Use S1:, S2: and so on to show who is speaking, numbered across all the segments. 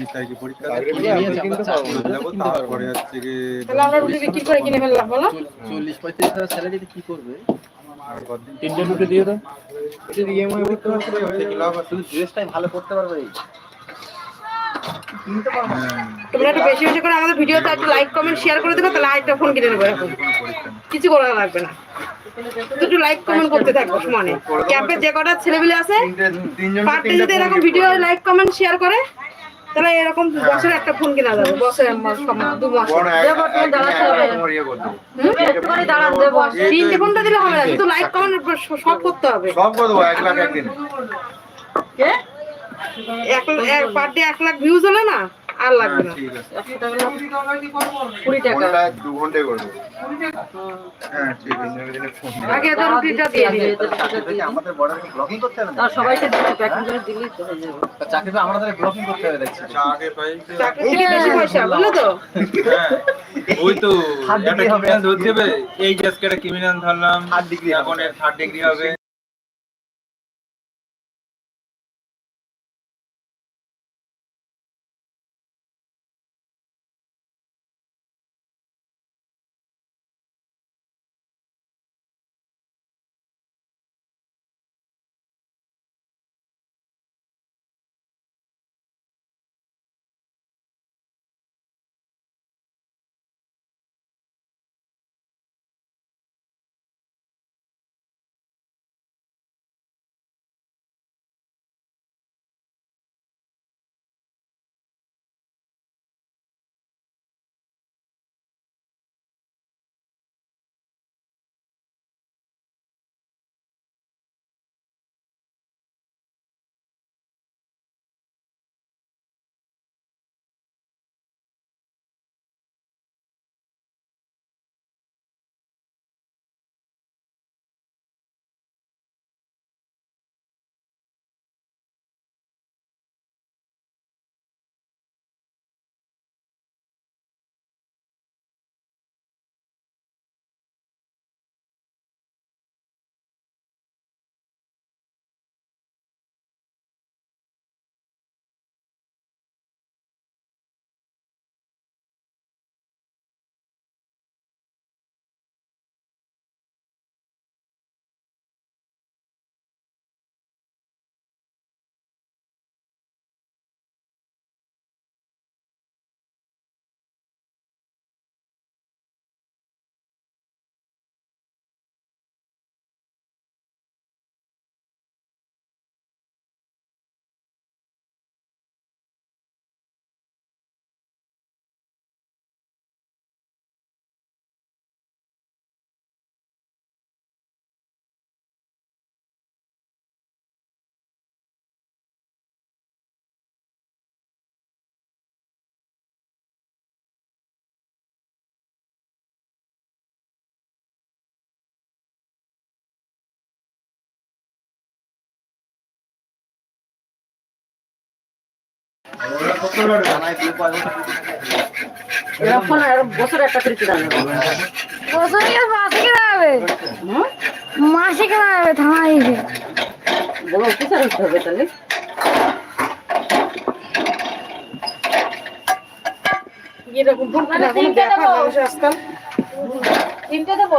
S1: উনিশ তারিখে পরীক্ষা তারপরে হচ্ছে
S2: তাহলে আমরা রুটি বিক্রি করে কিনে ফেললাম বলো?
S3: চল্লিশ পঁয়ত্রিশ হাজার স্যালারিতে কি করবে?
S4: তিনটে রুটি দিয়ে দাও।
S3: এটা ইএমআই করতে পারছে শুধু ড্রেসটাই ভালো করতে পারবে। এই। কিনতে পারবে না।
S2: তোমরা একটু বেশি বেশি করে আমাদের ভিডিওতে একটু লাইক কমেন্ট শেয়ার করে দেবো তাহলে আরেকটা ফোন কিনে নেব এখন। কিছু করা লাগবে না। একটু লাইক কমেন্ট করতে থাকব সমানে ক্যাম্পে যে কটা ছেলেপিলে আছে যদি এরকম ভিডিও লাইক কমেন্ট শেয়ার করে তাহলে এরকম বছরে একটা ফোন কিনা যাবে বছরে দু
S3: নম্বর ইয়ে।
S2: তিনটে ফোনটা দিলে হবে। না শুধু লাইক কমেন্ট সব করতে হবে।
S3: সব করে দেবো এক লাখ একদিন।
S2: এক পার ডে এক লাখ ভিউজ হলে না আর লাগবে না।
S1: ঠিক আছে।
S2: কুড়ি টাকা।
S3: দু ঘন্টায় করব হ্যাঁ ঠিক আছে দিনে ফোন
S2: আগে তো রুটিটা দিয়ে
S3: করতে হবে
S2: সবাইকে দিতে প্যাকিং করে দিলেই তো হয়ে যাবে।
S3: চাকরি আমাদের ব্লগিং করতে হবে দেখছি।
S1: চা আগে
S2: চাকরি বেশি পয়সা বুঝলে তো।
S1: হ্যাঁ, ওই তো একটা ক্রিমিনাল ধরতে হবে। এই যে আজকে একটা ক্রিমিনাল ধরলাম।
S3: Degree
S1: এখন থার্ড ডিগ্রি হবে।
S2: বছরে একটা করে কিনা
S5: বছরে মাসে কেনা হবে মাসে কেনা হবে থামাই
S2: বলো কি করতে হবে তাহলে এরকম মানুষ আজকাল
S5: তিনটে দেবো।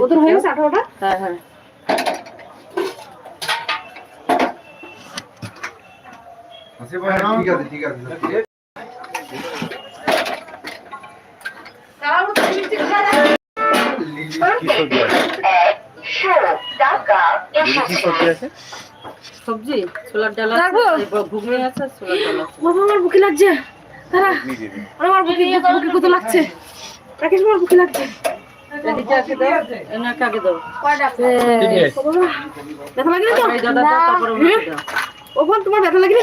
S2: ওদের হয়ে গেছে আঠারোটা?
S5: হ্যাঁ হ্যাঁ।
S3: ঠিক আছে ঠিক আছে
S2: সবজি ছোলার ডাল আছে ঘুগনি আছে ছোলার ডাল আছে।
S5: বাবা আমার বুকে লাগছে। দাঁড়া আমার বুকে বুকে কত লাগছে? রাকেশ আমার বুকে লাগছে।
S2: এনাকে আগে দাও?
S5: ব্যথা লাগে না তো?
S2: দাদা তারপরে দাও।
S5: ও বোন তোমার ব্যথা লাগে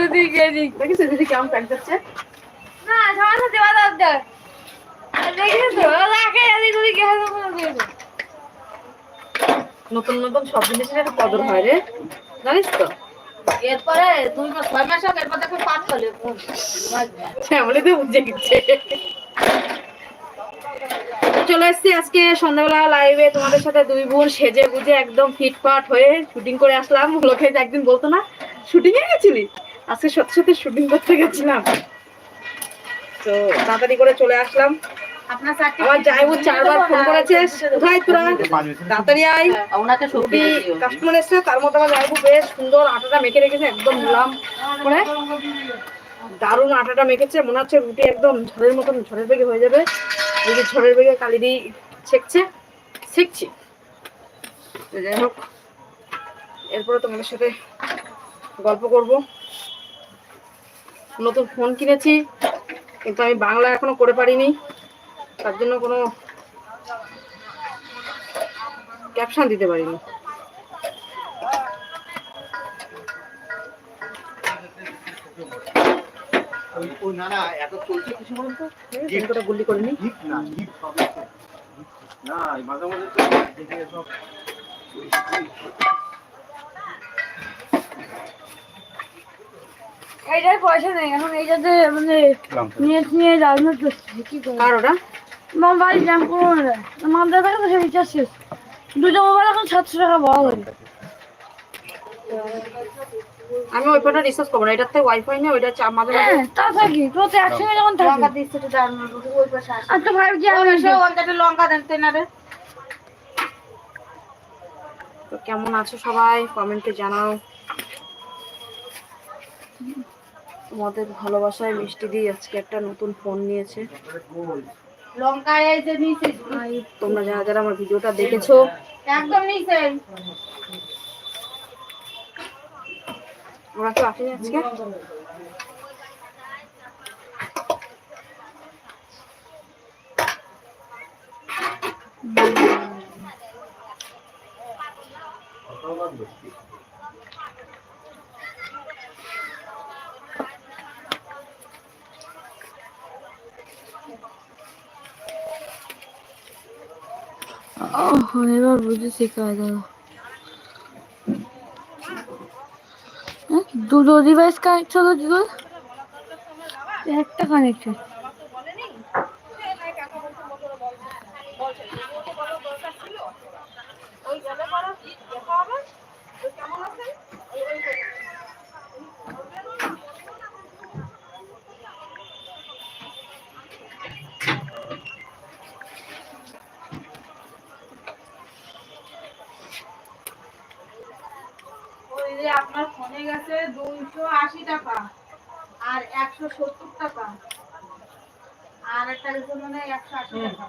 S5: ওদিক
S2: নতুন নতুন সব জিনিসের একটা কদর হয় রে। জানিস তো?
S5: এরপরে মাস ছয় মাস হোক এরপর দেখো পাঁচ হলে।
S2: শ্যামলি তো বুঝে তো চলে এসেছি আজকে সন্ধ্যাবেলা লাইভে তোমাদের সাথে দুই বোন সেজে বুঝে একদম ফিটফাট হয়ে শুটিং করে আসলাম। লোকে একদিন বলতো না শুটিং এ গেছিলি? আজকে সত্যি সত্যি শুটিং করতে গেছিলাম। তো তাড়াতাড়ি করে চলে আসলাম। আমার যাইবু চারবার ফোন করেছে। কোথায় তোরা? তাড়াতাড়ি আয়।
S5: ওনাকে
S2: রুটি কাস্টমার এসছে তার মধ্যে আমার যাইবু বেশ সুন্দর আটাটা মেখে রেখেছে একদম মুলাম করে? দারুণ আটাটা মেখেছে। মনে হচ্ছে রুটি একদম ঝড়ের মতন, ঝড়ের বেগে হয়ে যাবে। রুটি ঝড়ের বেগে কালি দিয়ে ছেঁকছে। তো যাই হোক, এরপরে তোমাদের সাথে গল্প করব। নতুন ফোন কিনেছি, কিন্তু আমি বাংলা এখনও করে পারিনি। তার জন্য কোনো ক্যাপশন দিতে পারিনি।
S3: না না এত চলছে কিছু বলুন তো?
S2: ফোনটা গুল্লি করে
S3: গিফট না গিফট হবে না মাঝে মাঝে তো দেখে সব
S5: এইটার পয়সা নেই এখন এইটাতে মানে নিয়ে নিয়ে রাজনীতি করছে কি করে
S2: কার ওটা?
S5: মোবাইল জ্যাম করব না। আমাদের কাছে তো রিচার্জ শেষ। দুটো মোবাইল এখন সাতশো টাকা বড়
S2: আমি ওই ফোনটা রিসার্চ করব না এটার থেকে ওয়াইফাই নেই ওইটা চা- মাঝে মাঝে
S5: হ্যাঁ তা থাকি তো তো একসঙ্গে যখন থাকি। আর তো ফাইভ জি
S2: লঙ্কা দেন তেনারে তো কেমন আছো সবাই? কমেন্টে জানাও। তোমাদের ভালোবাসায় মিষ্টি দিয়ে আজকে একটা নতুন ফোন নিয়েছে।
S5: লঙ্কা এই যে নিচে
S2: তোমরা যারা যারা আমার ভিডিওটা দেখেছ
S5: একদম নিচে।
S2: ওরা কেউ আসেনি আজকে।
S5: এবার বুঝেছি কায়দা। দুটো ডিভাইস কানেক্ট হলো কি করে? একটা কানেক্ট
S2: একশো সত্তর টাকা। আর একটা গেছে মানে একশো আশি টাকা।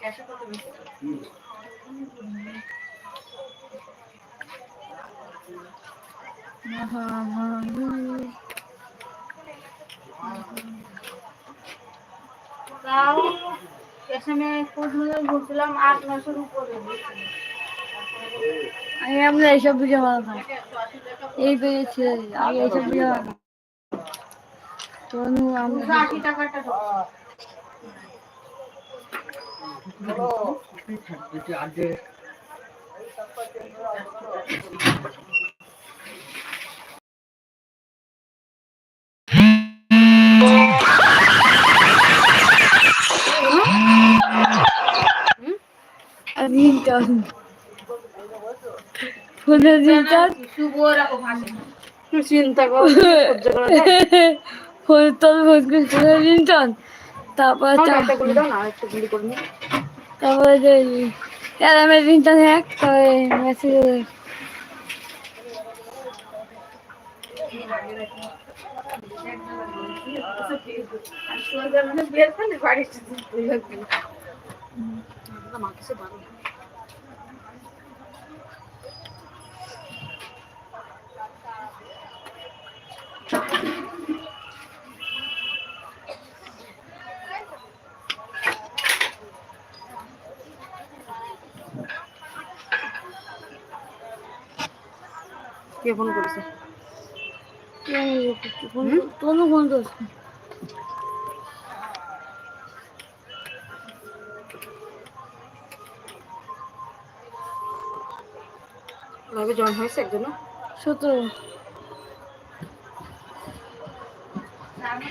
S2: ক্যাশে কত বেশি
S5: তাও স্টেশনে খোঁজ নিয়ে ঘুরছিলাম আট নশোর উপরে। আমি আমরা এইসব বুঝে ভালো না। এই পেয়েছে আমি এইসব বুঝে ভালো না। তনু আমরা
S2: আশি টাকাটা
S5: রিংটন ফোনের রিংটন
S2: চিন্তা করো করা যায়?
S5: ফোনের তারপর তারপরে যে অ্যালামের রিংটন হ্যাক তারপরে মেসেজ
S2: বাড়ির মাকে সে বারো কে ফোন করেছে?
S5: তনু ফোন করছে
S2: জয়েন হয়েছে একজন
S5: সতেরো।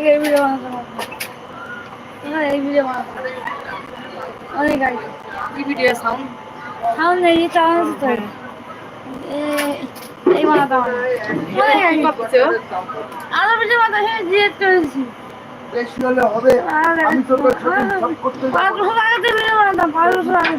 S5: আগে এই ভিডিও বানাতাম এই ভিডিও বানাতাম অনেক আগে।
S2: কি ভিডিও সাউন্ড
S5: সামনে এই চালানো তো। এই বানাতাম অনেক আগে। আরও ভিডিও বানাতাম হ্যাঁ ডিলেট করেছি
S3: বেশি হলে হবে। আমি তোর সব করতে
S5: পাঁচ বছর আগে ভিডিও বানাতাম পাঁচ বছর আগে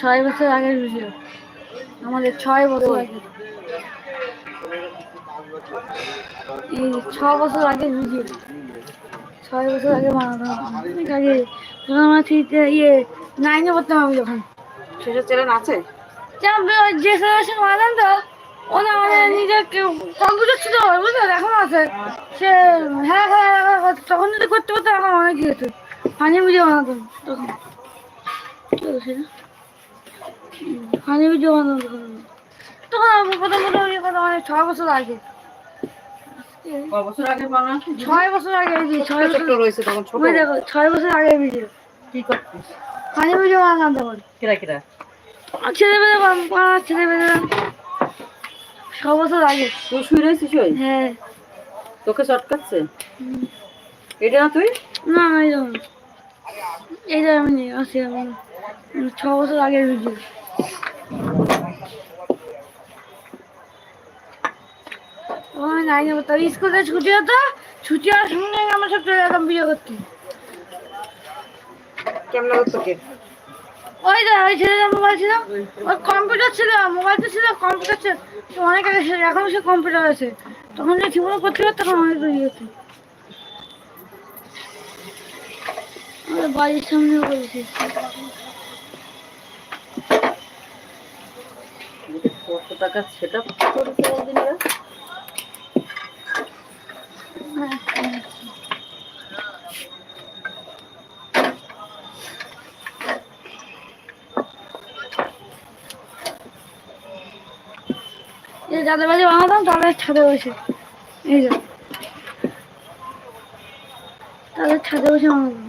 S5: ছয় বছর আগের ভিডিও আমাদের ছয় বছর আগে এই ছ বছর আগের ভিডিও ছয় বছর আগে বানাতাম অনেক আগে যখন আমরা থ্রিতে ইয়ে নাইনে পড়তাম আমি যখন।
S2: সেসব চ্যানেল আছে?
S5: যে জেনারেশন বানান তো ওনা আমাদের নিজের কম্পিউটার ছিল বুঝলে এখন আছে। সে হ্যাঁ হ্যাঁ হ্যাঁ করতো। তখন যদি করতে করতে এখন অনেক হতো। ফানি ভিডিও বানাতাম তখন। হচ্ছে না ফানি তখন আমি। প্রথম প্রথম মানে ছয় বছর আগে।
S2: আগে
S5: ছয় বছর আগে ছয় বছর
S2: রয়েছে তখন ছোট।
S5: দেখো ছয় বছর আগে ভিডিও
S2: কি করছিস?
S5: ফানি ভিডিও বানাতাম তখন।
S2: কিরা কিরা?
S5: আর ছেলেবেলা বানাতাম ছেলেবেলা ছ বছর আগে।
S2: তুই শুয়ে রয়েছিস ওই?
S5: হ্যাঁ।
S2: তোকে চটকাচ্ছে? এটা না তুই?
S5: না না এই যেমন এই আমি আছি আমি ছ বছর আগের ভিডিও আমি নাই নেব তার স্কুলে ছুটি হতো ছুটি হওয়ার সঙ্গে আমরা সব চলে যেতাম ভিডিও করতে।
S2: কেমন লাগতো তোকে?
S5: ওই যে ওই ছেলেদের মোবাইল ছিল। ওর কম্পিউটার ছিল মোবাইল তো ছিল কম্পিউটার ছিল। তো অনেক আগে ছিল এখন সে কম্পিউটার আছে। তখন যে ঠিকমতো করতে পারতো তখন অনেক হতো আমাদের বাড়ির সামনেও করেছি
S2: কত টাকা সেটা করেছে?
S5: এই যাদের বাড়ি বানাতাম তাদের ছাদে বসে। এই যে। তাদের ছাদে বসে বানাতাম।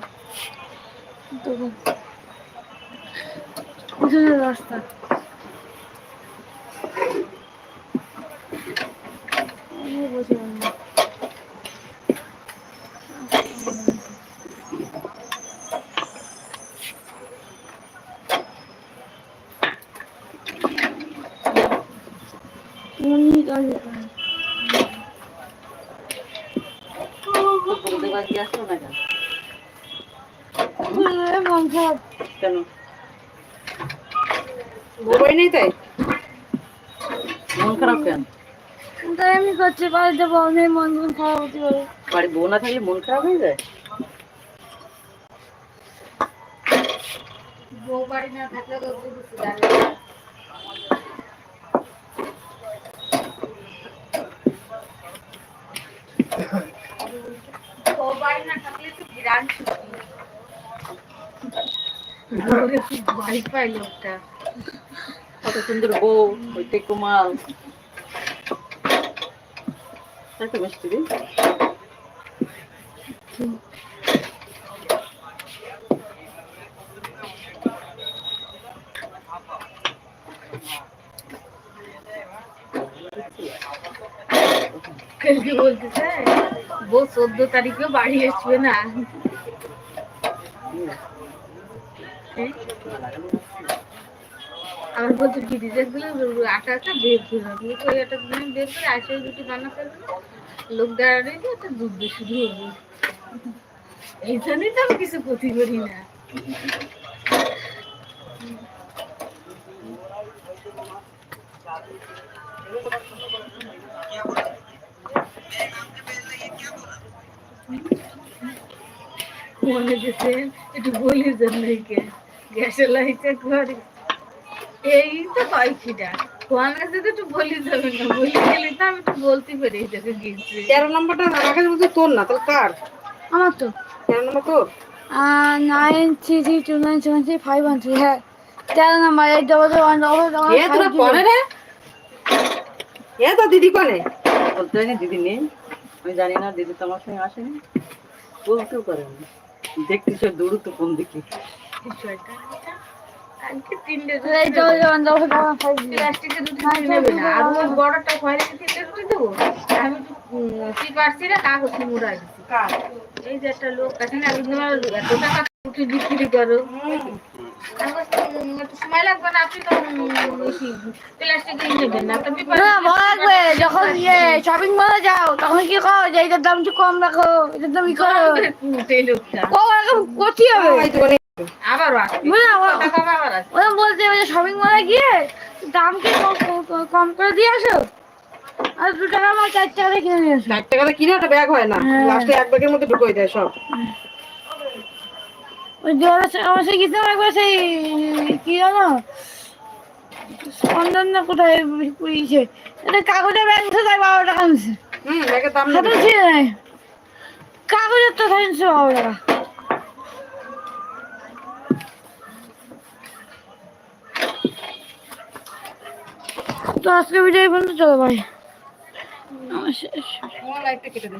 S5: রাস্তা অনেক বছর আগে। অনেক আগে
S2: বলতে পারছি আসতো না কেন?
S3: বই নেই
S2: মন খারাপ কেন
S5: তাই আমি করছি বাড়িতে বউ নেই মন খারাপ
S2: বাড়ি বউ না থাকলে মন খারাপ হয়ে যায়
S4: বউ বাড়ি না থাকলে তো বুঝতে পারবে না। বউ বাড়ি না থাকলে তো বিরাট সুখী। ওরে খুব ভয় পায় লোকটা
S6: কত সুন্দর বউ হইতে কুমাল একটা দিন
S4: কালকে বলতেছে বউ চোদ্দ তারিখেও বাড়ি আসবে না? আমার বলছে ফ্রিজে গুলো আটা আটা বের করে তো ওই আটা বের করে আসে বানা ফেলবে লোক দাঁড়িয়ে দিয়ে একটা দুধ হব। এই তো আমি কিছু ক্ষতি করি না। মনে যেতে একটু বলি জন্য গ্যাসের লাইটে করে এই তো তো একটু বলি যাবে না বলি গেলে তো আমি একটু বলতে পারি এটাকে গিয়েছি।
S6: তেরো নম্বরটা আমার কাছে বলতে তোর না তাহলে কার?
S4: আমার তো।
S6: তেরো নম্বর তোর?
S4: Nine three three two nine seven three five one three হ্যাঁ। তেরো number eight double one double
S6: এ তোরা পরে রে? এ তো দিদি কনে? বলতে দিদি নেই। আমি জানি না দিদি তো আমার সঙ্গে আসেনি। বলতেও পারে না। দেখতে সে দৌড় তো কোন দিকে?
S4: এই যে একটা লোক আছে না এত টাকা উঠে বিক্রি করো।
S5: যখন ইয়ে শপিং মলে যাও তখন কি করো যে এটার দাম একটু কম রাখো এটার দাম করো করতে হবে।
S4: টাকা
S5: ওরা বলতে হবে শপিং মলে গিয়ে দাম কি কম- করে দিয়ে আসো? আর দু টাকা চার টাকা কিনে নিয়ে আসো।
S6: চার টাকাতে কিনে একটা ব্যাগ হয় না।
S5: হ্যাঁ।
S6: লাস্টে এক ব্যাগের মধ্যে ঢুকোই দেয় সব।
S5: ওই দেওয়ার আমার সেই গেছিলাম একবার সেই কি জানো? স্পন্দন না কোথায় এটা কাগজের ব্যাগ উঠে যায় বারো টাকা হাতে। ছিল নাই। কাগজের তো বারো টাকা। তো আজকে ভিডিও পর্যন্ত চলো ভাই আমার শেষ।
S6: আমার লাইটটা কেটে দে।